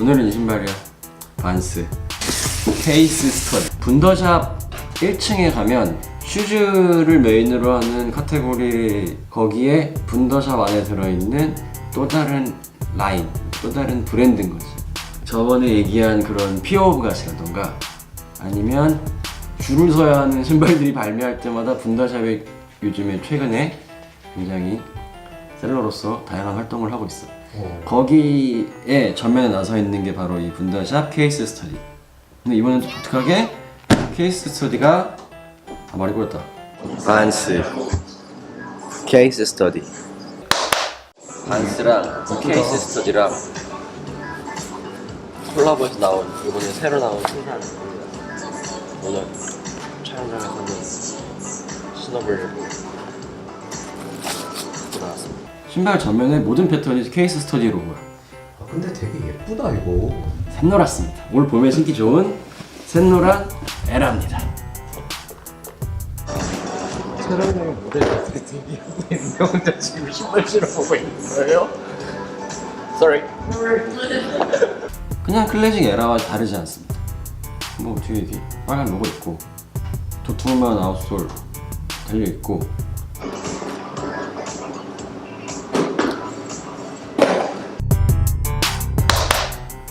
오늘은 이 신발이야. 반스. 케이스 스터디. 분더샵 1층에 가면 슈즈를 메인으로 하는 카테고리 거기에 분더샵 안에 들어있는 또 다른 라인, 또 다른 브랜드인 거지. 저번에 얘기한 그런 피어 오브 갓이라던가 아니면 줄을 서야 하는 신발들이 발매할 때마다 분더샵이 요즘에 최근에 굉장히 셀러로서 다양한 활동을 하고 있어. 거기에 전면에 나서 있는 게 바로 이 분더샵 케이스 스터디. 근데 이번엔 좀 독특하게 케이스 스터디가 아 말이 꼬였다. 반스 케이스 스터디. 반스랑 케이스 스터디랑 콜라보해서 나온 이번에 새로 나온 신상입니다. 오늘 촬영장에서는 신어보려고 신발 전면에 모든 패턴이 케이스 스터디 로고야. 아, 근데 되게 예쁘다 이거. 샛노랗습니다. 올 봄에 신기 좋은 샛노란 에라입니다. 촬영장에 모델 같은 되게 예쁜데 혼자 지금 신발 신어보고 있는 거예요? Sorry. 그냥 클래식 에라와 다르지 않습니다. 뭐 뒤에 이렇게 빨간 로고 있고 도톰한 아웃솔 달려 있고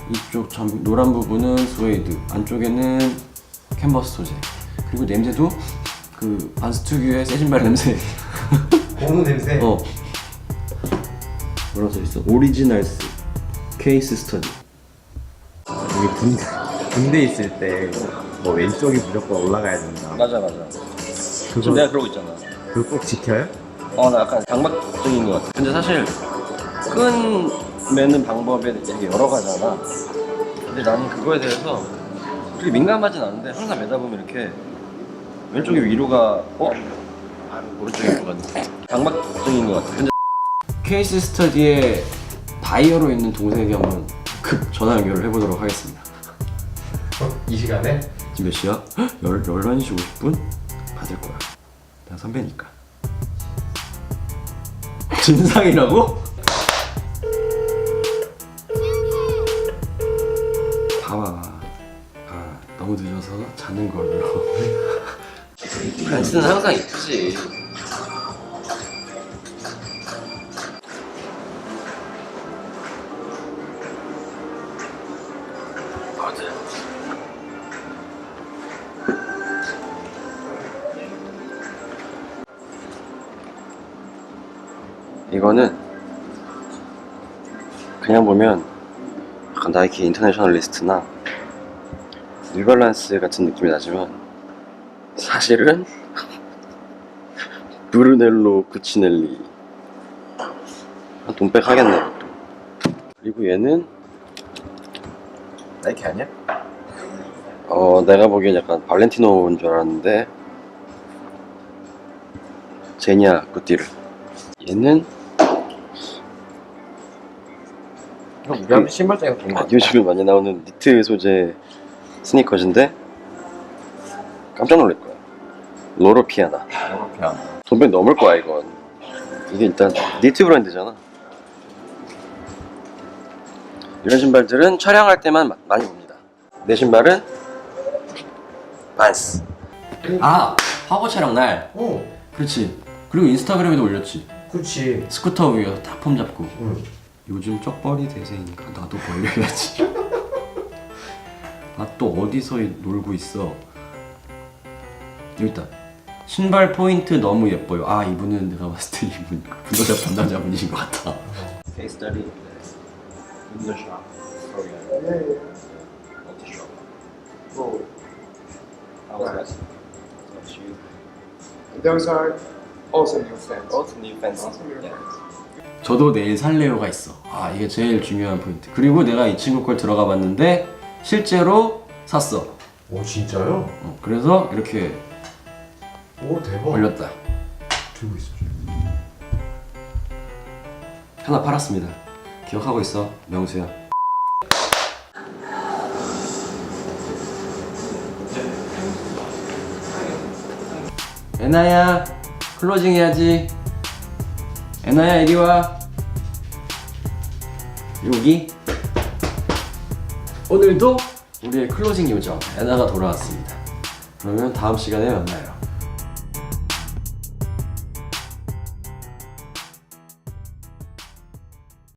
이쪽 전 노란 부분은 스웨이드 안쪽에는 캔버스 소재 그리고 냄새도 그 반스 특유의 새 신발 냄새 고무 냄새. 어 뭐라 써있어 오리지널스 케이스 스터디 우리 군대 군대 있을 때 뭐 왼쪽이 무조건 올라가야 된다. 맞아 맞아 그거 그러고 있잖아 그거 꼭 지켜요? 어, 나 약간 강박적인 것 같아. 근데 사실 끈 매는 방법에 되게 여러 가지잖아. 근데 나는 그거에 대해서 그렇게 민감하진 않은데 항상 매다 보면 이렇게 왼쪽이 위로가 어? 아, 오른쪽이 위로가 강박적인 것 같아. 근데 케이스 스터디에 바이어로 있는 동생에게 한번 급 전화 연결을 해보도록 하겠습니다. 어? 이 시간에? 지금 몇 시야? 헉, 열, 11시 50분? 받을 거야. 내가 선배니까. 진상이라고? 늦어서 자는 걸로. 반스는 항상 이쁘지. 이거는 그냥 보면 약간 나이키 인터내셔널 리스트나 뉴발란스 같은 느낌이 나지만 사실은 브루넬로 구치넬리 한 돈백 하겠네 그리고 얘는 나이키 아니야? 어 내가 보기엔 약간 발렌티노인 줄 알았는데 제니아 구띠르 얘는 형 우리 한번 신발 장에 본거 아. 요즘에 많이 나오는 니트 소재 스니커즈인데 깜짝 놀랄 거야. 로로피아나. 이렇게 돈백 넘을 거야 이건. 이게 일단 니트 브랜드잖아. 이런 신발들은 촬영할 때만 마- 많이 봅니다. 내 신발은 반스. 아 화보 촬영 날. 어, 그렇지. 그리고 인스타그램에도 올렸지. 그렇지. 스쿠터 위에 딱폼 잡고. 응. 요즘 쪽벌이 대세니까 나도 벌려야지. 아 또 어디서 놀고 있어? 있다. 신발 포인트 너무 예뻐요. 아 이분은 내가 봤을 때 이분 분도샵 담당자분이신 것 같다. Case study. 분도샵. Those are also new fans. Also new fans. 저도 내일 살레오가 있어. 아 이게 제일 중요한 포인트. 그리고 내가 이 친구 걸 들어가 봤는데 실제로 샀어. 오 진짜요? 어, 그래서 이렇게 오 대박. 올렸다. 들고 있어. 하나 팔았습니다. 기억하고 있어, 명수야. 에나야 클로징 해야지 에나야 이리 와 여기 오늘도 우리의 클로징 요정 에나가 돌아왔습니다. 그러면 다음 시간에 만나요